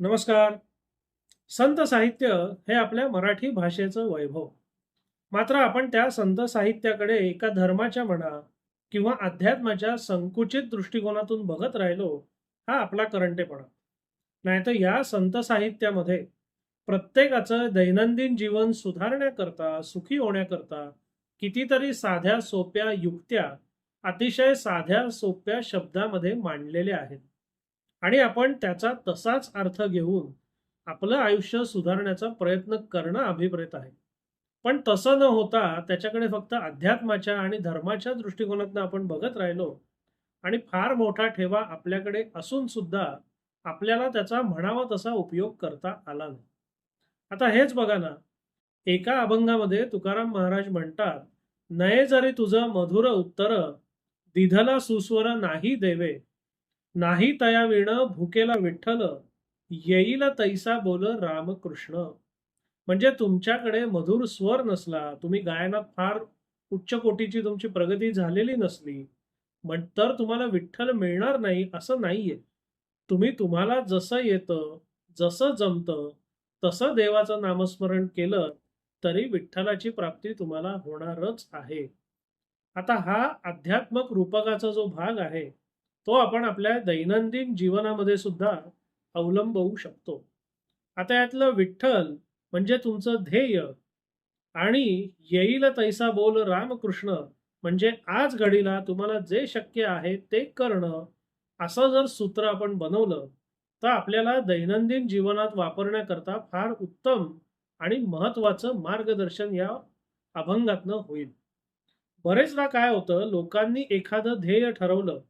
नमस्कार. संत साहित्य हे आपल्या मराठी भाषेचं वैभव. मात्र आपण त्या संत साहित्याकडे एका धर्माच्या म्हणा किंवा अध्यात्माच्या संकुचित दृष्टिकोनातून बघत राहिलो हा आपला करंटेपणा. नाहीतर या संत साहित्यामध्ये प्रत्येकाचं दैनंदिन जीवन सुधारण्याकरता सुखी होण्याकरता कितीतरी साध्या सोप्या युक्त्या अतिशय साध्या सोप्या शब्दामध्ये मांडलेल्या आहेत. आणि आपण त्याचा तसाच अर्थ घेऊन आपलं आयुष्य सुधारण्याचा प्रयत्न करणं अभिप्रेत आहे. पण तसं न होता त्याच्याकडे फक्त अध्यात्माच्या आणि धर्माच्या दृष्टिकोनातून आपण बघत राहिलो आणि फार मोठा ठेवा आपल्याकडे असून सुद्धा आपल्याला त्याचा म्हणावा तसा उपयोग करता आला नाही. आता हेच बघा ना एका अभंगामध्ये तुकाराम महाराज म्हणतात नये जरी तुझं मधुर उत्तर दिधला सुस्वर नाही देवे नाही तया विण भुकेला विठ्ठल येईल तैसा बोल रामकृष्ण. म्हणजे तुमच्याकडे मधुर स्वर नसला तुम्ही गायनात फार उच्च कोटीची तुमची प्रगती झालेली नसली म्हण तर तुम्हाला विठ्ठल मिळणार नाही असं नाहीये. तुम्ही तुम्हाला जसं येतं जसं जमतं तसं देवाचं नामस्मरण केलं तरी विठ्ठलाची प्राप्ती तुम्हाला होणारच आहे. आता हा अध्यात्मक रूपकाचा जो भाग आहे तो आपण आपल्या दैनंदिन जीवनामध्ये सुद्धा अवलंबवू शकतो. आता यातलं विठ्ठल म्हणजे तुमचं ध्येय आणि येईल तैसा बोल रामकृष्ण म्हणजे आज घडीला तुम्हाला जे शक्य आहे ते करणं असं जर सूत्र आपण बनवलं तर आपल्याला दैनंदिन जीवनात वापरण्याकरता फार उत्तम आणि महत्वाचं मार्गदर्शन या अभंगातनं होईल. बरेचदा काय होतं लोकांनी एखादं ध्येय ठरवलं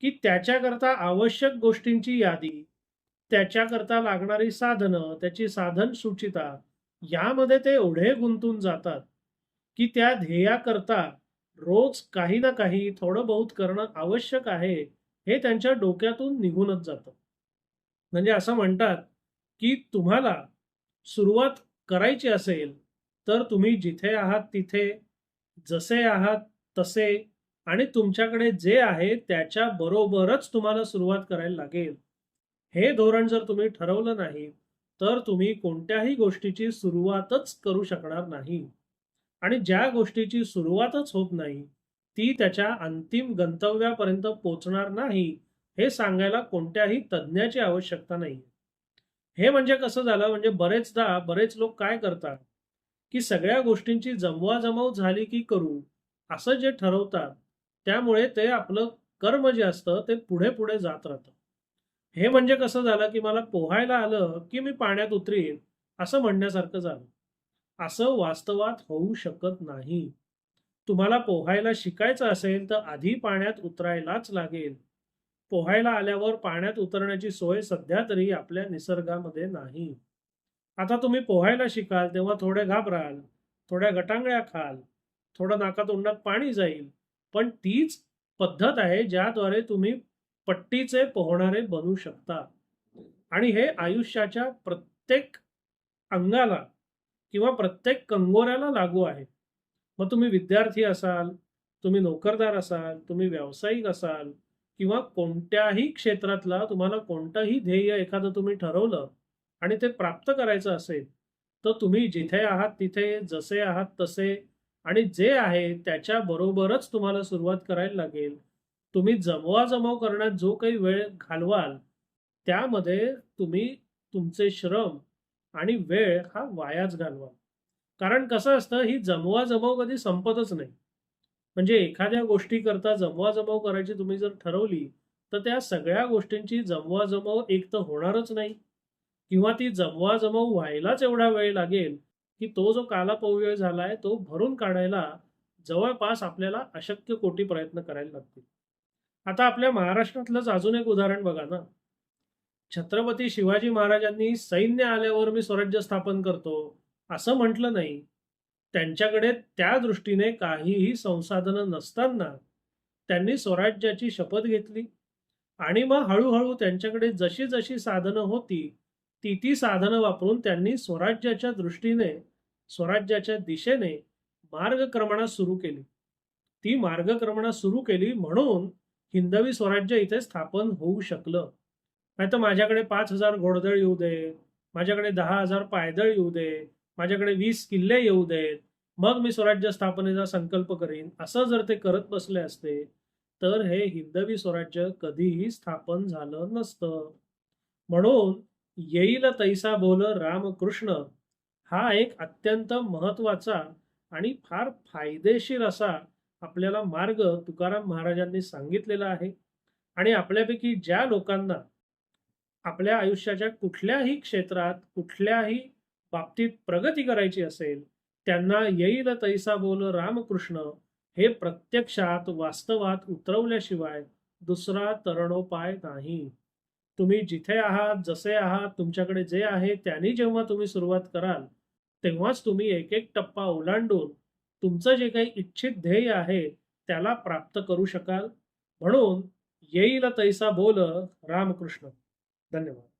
की त्याच्याकरता आवश्यक गोष्टींची यादी त्याच्याकरता लागणारी साधनं त्याची साधन सूचिता यामध्ये ते एवढे गुंतून जातात की त्या ध्येयाकरता रोज काही ना काही थोडं बहुत करणं आवश्यक आहे हे त्यांच्या डोक्यातून निघूनच जातं. म्हणजे असं म्हणतात की तुम्हाला सुरुवात करायची असेल तर तुम्ही जिथे आहात तिथे जसे आहात तसे आणि तुमच्याकडे जे आहे त्याच्या बरोबरच तुम्हाला सुरुवात करायला लागेल. हे धोरण जर तुम्ही ठरवलं नाही तर तुम्ही कोणत्याही गोष्टीची सुरुवातच करू शकणार नाही. आणि ज्या गोष्टीची सुरुवातच होत नाही ती त्याच्या अंतिम गंतव्यापर्यंत पोचणार नाही हे सांगायला कोणत्याही तज्ज्ञाची आवश्यकता नाही. हे म्हणजे कसं झालं म्हणजे बरेचदा बरेच लोक काय करतात की सगळ्या गोष्टींची जमवाजमव झाली की करू असं जे ठरवतात त्यामुळे ते आपलं कर्म जे असतं ते पुढे पुढे जात राहतं. हे म्हणजे कसं झालं की मला पोहायला आलं की मी पाण्यात उतरीन असं म्हणण्यासारखं झालं. असं वास्तवात होऊ शकत नाही. तुम्हाला पोहायला शिकायचं असेल तर आधी पाण्यात उतरायलाच लागेल. पोहायला आल्यावर पाण्यात उतरण्याची सोय सध्या तरी आपल्या निसर्गामध्ये नाही. आता तुम्ही पोहायला शिकाल तेव्हा थोडे घाबराल थोड्या गटांगळ्या खाल थोडं नाकातोंडात पाणी जाईल पण तीच पद्धत आहे ज्याद्वारे तुम्ही पट्टीचे पोहणारे बनू शकता. आणि हे आयुष्याच्या प्रत्येक अंगाला किंवा प्रत्येक कंगोऱ्याला लागू आहे. मग तुम्ही विद्यार्थी असाल तुम्ही नोकरदार असाल तुम्ही व्यावसायिक असाल किंवा कोणत्याही क्षेत्रातला तुम्हाला कोणतंही ध्येय एखादं तुम्ही ठरवलं आणि ते प्राप्त करायचं असेल तर तुम्ही जिथे आहात तिथे जसे आहात तसे आणि जे आहे त्याच्या बरोबरच तुम्हाला सुरुवात करायला लागेल. तुम्ही जमवाजमव करण्यात जो काही वेळ घालवाल त्यामध्ये तुम्ही तुमचे श्रम आणि वेळ हा वायाच घालवाल कारण कसं असतं ही जमवाजमव कधी संपतच नाही. म्हणजे एखाद्या गोष्टी करता जमवाजमव करायची तुम्ही जर ठरवली तर त्या सगळ्या गोष्टींची जमवाजमव एक तर होणारच नाही. किंवा ती जमवाजमव व्हायलाच एवढा वेळ लागेल की तो जो कालापव्यय झालाय तो भरून काढायला जवळपास आपल्याला अशक्य कोटी प्रयत्न करायला लागतील. आता आपल्या महाराष्ट्रातलंच अजून एक उदाहरण बघा ना. छत्रपती शिवाजी महाराजांनी सैन्य आल्यावर मी स्वराज्य स्थापन करतो असं म्हटलं नाही. त्यांच्याकडे त्या दृष्टीने काहीही संसाधनं नसताना त्यांनी स्वराज्याची शपथ घेतली आणि मग हळूहळू त्यांच्याकडे जशी जशी साधनं होती ती ती साधनं वापरून त्यांनी स्वराज्याच्या दृष्टीने स्वराज्याच्या दिशेने मार्गक्रमणा सुरू केली. ती मार्गक्रमणा सुरू केली म्हणून हिंदवी स्वराज्य इथे स्थापन होऊ शकलं. नाहीतर माझ्याकडे पाच हजार घोडदळ येऊ दे माझ्याकडे दहा हजार पायदळ येऊ दे माझ्याकडे वीस किल्ले येऊ देत मग मी स्वराज्य स्थापनेचा संकल्प करीन असं जर ते करत बसले असते तर हे हिंदवी स्वराज्य कधीही स्थापन झालं नसतं. म्हणून येईल तैसा बोल रामकृष्ण. हा एक अत्यंत महत्त्वाचा आणि फार फायदेशीर असा आपल्याला मार्ग तुकाराम महाराजांनी सांगितलेला आहे. आणि आपल्यापैकी ज्या लोकांना आपल्या आयुष्याच्या कुठल्याही क्षेत्रात कुठल्याही बाबतीत प्रगती करायची असेल त्यांना येईल तैसा बोल रामकृष्ण हे प्रत्यक्षात वास्तवात उतरवल्याशिवाय दुसरा तरणोपाय नाही. तुम्ही जिथे आहात जसे आहात तुमच्याकडे जे आहे त्यांनी जेव्हा तुम्ही सुरुवात कराल तेव्हाच तुम्ही एक एक टप्पा ओलांडून तुमचं जे काही इच्छित ध्येय आहे त्याला प्राप्त करू शकाल. म्हणून येईल तैसा बोल रामकृष्ण. धन्यवाद.